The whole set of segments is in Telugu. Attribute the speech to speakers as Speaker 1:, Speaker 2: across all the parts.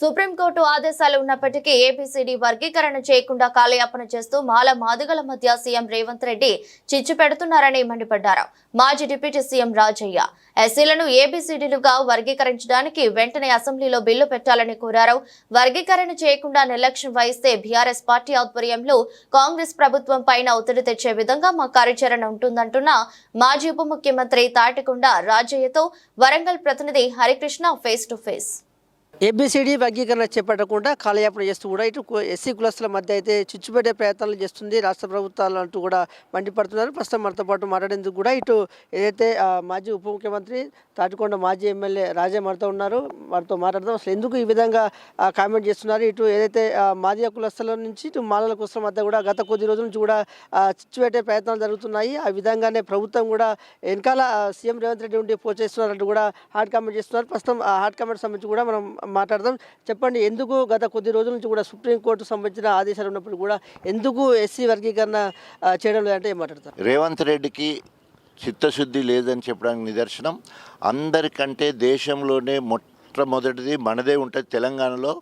Speaker 1: సుప్రీంకోర్టు ఆదేశాలు ఉన్నప్పటికీ ఏబిసిడి వర్గీకరణ చేయకుండా కాలయాపన చేస్తూ మాల మాదిగల మధ్య సీఎం రేవంత్ రెడ్డి చిచ్చు పెడుతున్నారని మండిపడ్డారు. మాజీ డిప్యూటీ సీఎం రాజయ్య ఎస్సీలను ఏబీసీడీలుగా వర్గీకరించడానికి వెంటనే అసెంబ్లీలో బిల్లు పెట్టాలని కోరారు. వర్గీకరణ చేయకుండా నిర్లక్ష్యం వహిస్తే బీఆర్ఎస్ పార్టీ ఆధ్వర్యంలో కాంగ్రెస్ ప్రభుత్వం పైన ఒత్తిడి తెచ్చే విధంగా మా కార్యాచరణ ఉంటుందంటున్న మాజీ ఉప ముఖ్యమంత్రి తాటికొండ రాజయ్యతో వరంగల్ ప్రతినిధి Harikrishna face to face
Speaker 2: ABCD వర్గీకరణ చేపట్టకుండా కాలయాపన చేస్తూ కూడా ఇటు ఎస్సీ కులస్తుల మధ్య అయితే చిచ్చుపెట్టే ప్రయత్నాలు చేస్తుంది. రాష్ట్ర ప్రభుత్వాలు అంటూ కూడా మండిపడుతున్నారు. ప్రస్తుతం మనతో పాటు మాట్లాడేందుకు కూడా ఇటు ఏదైతే మాజీ ఉప ముఖ్యమంత్రి తాటికొండ మాజీ ఎమ్మెల్యే రాజా మనతో ఉన్నారు. వారితో మాట్లాడదాం. అసలు ఎందుకు ఈ విధంగా కామెంట్ చేస్తున్నారు? ఇటు ఏదైతే ఆ, కులస్తుల నుంచి ఇటు మాలల కులస్తుల మధ్య కూడా గత కొద్ది రోజుల నుంచి కూడా చిచ్చుపెట్టే ప్రయత్నాలు జరుగుతున్నాయి. ఆ విధంగానే ప్రభుత్వం కూడా వెనకాల సీఎం రేవంత్ రెడ్డి ఉండి పోచేస్తున్నారంటూ కూడా హార్డ్ కామెంట్ చేస్తున్నారు. ప్రస్తుతం ఆ హార్డ్ కామెంట్ సంబంధించి కూడా మనం మాట్లాడదాం. చెప్పండి ఎందుకు గత కొద్ది రోజుల నుంచి కూడా సుప్రీంకోర్టు సంబంధించిన ఆదేశాలు ఉన్నప్పుడు కూడా ఎందుకు ఎస్సీ వర్గీకరణ చేయడం లేదంటే ఏం మాట్లాడతారు?
Speaker 3: రేవంత్ రెడ్డికి చిత్తశుద్ధి లేదని చెప్పడానికి నిదర్శనం. అందరికంటే దేశంలోనే మొట్టమొదటిది మనదే ఉంటుంది తెలంగాణలో.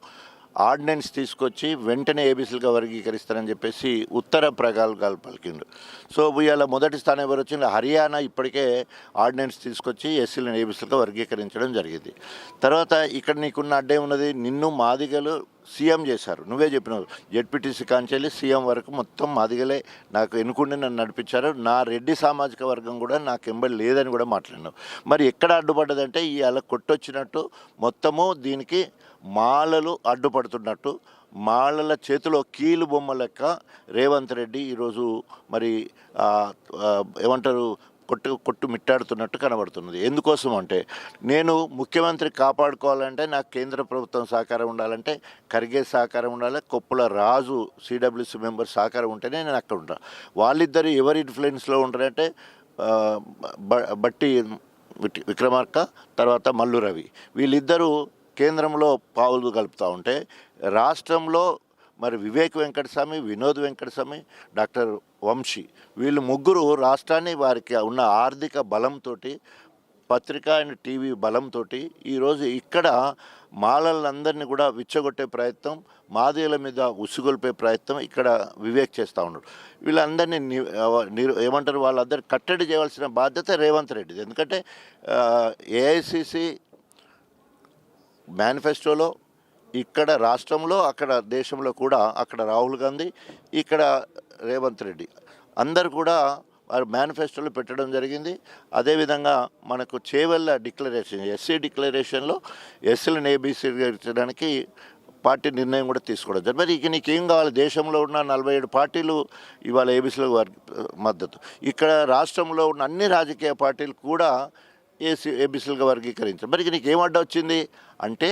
Speaker 3: ఆర్డినెన్స్ తీసుకొచ్చి వెంటనే ఏబీసీలుగా వర్గీకరిస్తారని చెప్పేసి ఉత్తర ప్రగల్భాలు పలికిండు సో ఇవాళ మొదటి స్థానం ఎవరు వచ్చింది హర్యానా ఇప్పటికే ఆర్డినెన్స్ తీసుకొచ్చి ఎస్సీలను ఏబీసీలుగా వర్గీకరించడం జరిగింది. తర్వాత ఇక్కడ నీకున్న అడ్డే ఉన్నది నిన్ను మాదిగలు సీఎం చేశారు. నువ్వే చెప్పినావు. జెడ్పీటీసీ కాంచెల్లి సీఎం వరకు మొత్తం మాదిగలే నాకు ఎన్నుకుండి నన్ను నడిపించారు. నా రెడ్డి సామాజిక వర్గం కూడా నాకు ఎంబడి లేదని కూడా మాట్లాడినావు. మరి ఎక్కడ అడ్డుపడ్డదంటే ఇవాళ కొట్టొచ్చినట్టు మొత్తము దీనికి మాలలు అడ్డుపడుతున్నట్టు మాలల చేతిలో కీలు బొమ్మ లెక్క రేవంత్ రెడ్డి ఈరోజు మరి ఏమంటారు కొట్టు కొట్టు మిట్టాడుతున్నట్టు కనబడుతున్నది. ఎందుకోసం అంటే నేను ముఖ్యమంత్రి కాపాడుకోవాలంటే నాకు కేంద్ర ప్రభుత్వం సహకారం ఉండాలంటే ఖర్గే సహకారం ఉండాలి కొప్పుల రాజు సిడబ్ల్యూసి మెంబర్ సహకారం ఉంటేనే నేను అక్కడ ఉంటాను వాళ్ళిద్దరు ఎవరి ఇన్ఫ్లుయెన్స్లో ఉంటారంటే బట్టి విక్రమార్క తర్వాత మల్లు రవి. వీళ్ళిద్దరూ కేంద్రంలో పావులు కలుపుతూ ఉంటే రాష్ట్రంలో మరి వివేక్ వెంకటస్వామి వినోద్ వెంకటస్వామి డాక్టర్ వంశీ వీళ్ళు ముగ్గురు రాష్ట్రాన్ని వారికి ఉన్న ఆర్థిక బలంతో పత్రిక అండ్ టీవీ బలంతో ఈరోజు ఇక్కడ మాలలందరినీ కూడా విచ్చగొట్టే ప్రయత్నం మాదిగల మీద ఉసుగొల్పే ప్రయత్నం ఇక్కడ వివేక్ చేస్తూ ఉన్నాడు. వీళ్ళందరినీ ఏమంటారు వాళ్ళందరూ కట్టడి చేయవలసిన బాధ్యత రేవంత్ రెడ్డిది. ఎందుకంటే ఏఐసిసి మేనిఫెస్టోలో ఇక్కడ రాష్ట్రంలో అక్కడ దేశంలో కూడా అక్కడ రాహుల్ గాంధీ ఇక్కడ రేవంత్ రెడ్డి. అందరు కూడా వారు మేనిఫెస్టోలో పెట్టడం జరిగింది. అదేవిధంగా మనకు చేవెళ్ళ డిక్లరేషన్ ఎస్సీ డిక్లరేషన్లో ఎస్సీలను ఏబీసీ ఇచ్చడానికి పార్టీ నిర్ణయం కూడా తీసుకోవడం జరిగింది. మరి ఇక నీకేం కావాలి? దేశంలో ఉన్న నలభై ఏడు పార్టీలు ఇవాళ ఏబీసీలో మద్దతు. ఇక్కడ రాష్ట్రంలో ఉన్న అన్ని రాజకీయ పార్టీలు కూడా ఏసీ ఏబీసీలుగా వర్గీకరించారు మరి నీకు ఏం అడ్డ వచ్చింది? అంటే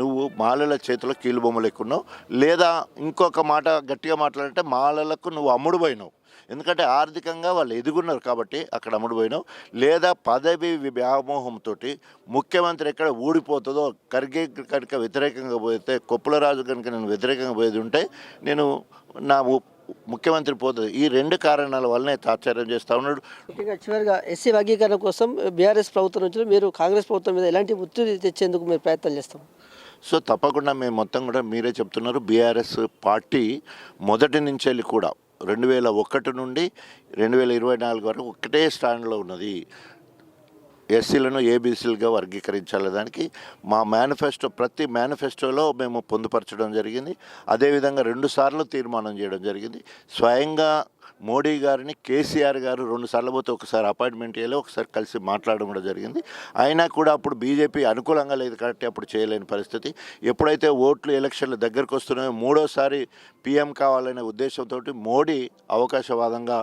Speaker 3: నువ్వు మాలల చేతిలో కీలు బొమ్మలు ఎక్కున్నావు లేదా ఇంకొక మాట గట్టిగా మాట్లాడంటే మాలలకు నువ్వు అమ్ముడు పోయినావు. ఎందుకంటే ఆర్థికంగా వాళ్ళు ఎదుగున్నారు కాబట్టి అక్కడ అమ్ముడు పోయినావు. లేదా పదవి వ్యామోహంతో ముఖ్యమంత్రి ఎక్కడ ఊడిపోతుందో ఖర్గే కనుక వ్యతిరేకంగా పోతే కొప్పులరాజు కనుక నేను వ్యతిరేకంగా పోయేది ఉంటే నేను నా ముఖ్యమంత్రి పోతుంది ఈ రెండు కారణాల వల్లనే తాత్సార్యం చేస్తూ ఉన్నాడు.
Speaker 2: చివరిగా ఎస్సీ వర్గీకరణ కోసం బీఆర్ఎస్ ప్రభుత్వం నుంచి మీరు కాంగ్రెస్ ప్రభుత్వం మీద ఎలాంటి ఒత్తిడి తెచ్చేందుకు మీరు ప్రయత్నాలు చేస్తాం?
Speaker 3: సో తప్పకుండా మేము మొత్తం కూడా మీరే చెప్తున్నారు బీఆర్ఎస్ పార్టీ మొదటి నుంచి వెళ్ళి కూడా రెండు వేల ఒకటి నుండి రెండు వేల ఇరవై నాలుగు వరకు ఒకటే స్టాండ్లో ఉన్నది. ఎస్సీలను ఏబీసీలుగా వర్గీకరించాలి దానికి మా మేనిఫెస్టో ప్రతి మేనిఫెస్టోలో మేము పొందుపరచడం జరిగింది. అదేవిధంగా రెండుసార్లు తీర్మానం చేయడం జరిగింది. స్వయంగా మోడీ గారిని కేసీఆర్ గారు రెండు సార్లు పోతే ఒకసారి అపాయింట్మెంట్ చేయలేదు ఒకసారి కలిసి మాట్లాడడం కూడా జరిగింది. అయినా కూడా అప్పుడు బీజేపీ అనుకూలంగా లేదు కాబట్టి అప్పుడు చేయలేని పరిస్థితి. ఎప్పుడైతే ఓట్లు ఎలక్షన్లు దగ్గరకు వస్తున్నాయో మూడోసారి పీఎం కావాలనే ఉద్దేశంతో మోడీ అవకాశవాదంగా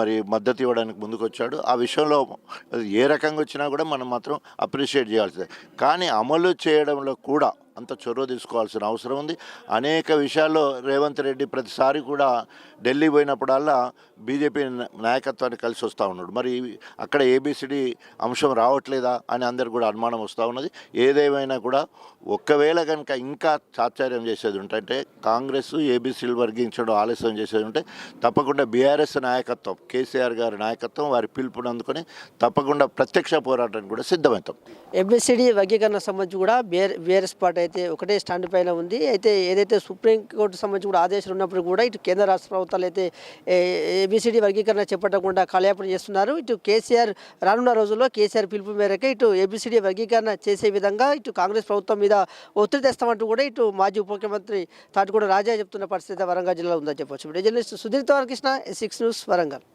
Speaker 3: మరి మద్దతు ఇవ్వడానికి ముందుకొచ్చాడు. ఆ విషయంలో ఏ రకంగా వచ్చినా కూడా మనం మాత్రం అప్రిషియేట్ చేయాల్సిందే. కానీ అమలు చేయడంలో కూడా అంత చొరవ తీసుకోవాల్సిన అవసరం ఉంది. అనేక విషయాల్లో రేవంత్ రెడ్డి ప్రతిసారి కూడా ఢిల్లీ పోయినప్పుడల్లా బీజేపీ నాయకత్వాన్ని కలిసి వస్తూ ఉన్నాడు. మరి అక్కడ ఏబిసిడి అంశం రావట్లేదా అని అందరికి కూడా అనుమానం వస్తూ ఉన్నది. ఏదేమైనా కూడా ఒకవేళ కనుక ఇంకా చాచార్యం చేసేది ఉంటే కాంగ్రెస్ ఏబీసీలు వర్గించడం ఆలస్యం చేసేది ఉంటే తప్పకుండా బీఆర్ఎస్ నాయకత్వం కేసీఆర్ గారి నాయకత్వం వారి పిలుపుని అందుకొని తప్పకుండా ప్రత్యక్ష పోరాటానికి కూడా సిద్ధమవుతాం.
Speaker 2: ఎంఎస్సిడి వర్గీకరణ సంబంధించి కూడా బీఆర్ బీఆర్ఎస్ పార్టీ అయితే ఒకటే స్టాండ్ పైన ఉంది. అయితే ఏదైతే సుప్రీంకోర్టు సంబంధించి కూడా ఆదేశాలు ఉన్నప్పుడు కూడా ఇటు కేంద్ర రాష్ట్ర ప్రభుత్వాలు అయితే ఏబిసిడి వర్గీకరణ చేపట్టకుండా కాలయాపన చేస్తున్నారు. ఇటు కేసీఆర్ రానున్న రోజుల్లో కేసీఆర్ పిలుపు మేరకు ఇటు ఏబిసిడి వర్గీకరణ చేసే విధంగా ఇటు కాంగ్రెస్ ప్రభుత్వం మీద ఒత్తిడి తెస్తామంటూ కూడా ఇటు మాజీ ఉప ముఖ్యమంత్రి తాటిగూడ రాజా చెప్తున్న పరిస్థితి వరంగల్ జిల్లాలో ఉందని చెప్పొచ్చు. Journalist Sudheer Krishna six news Warangal.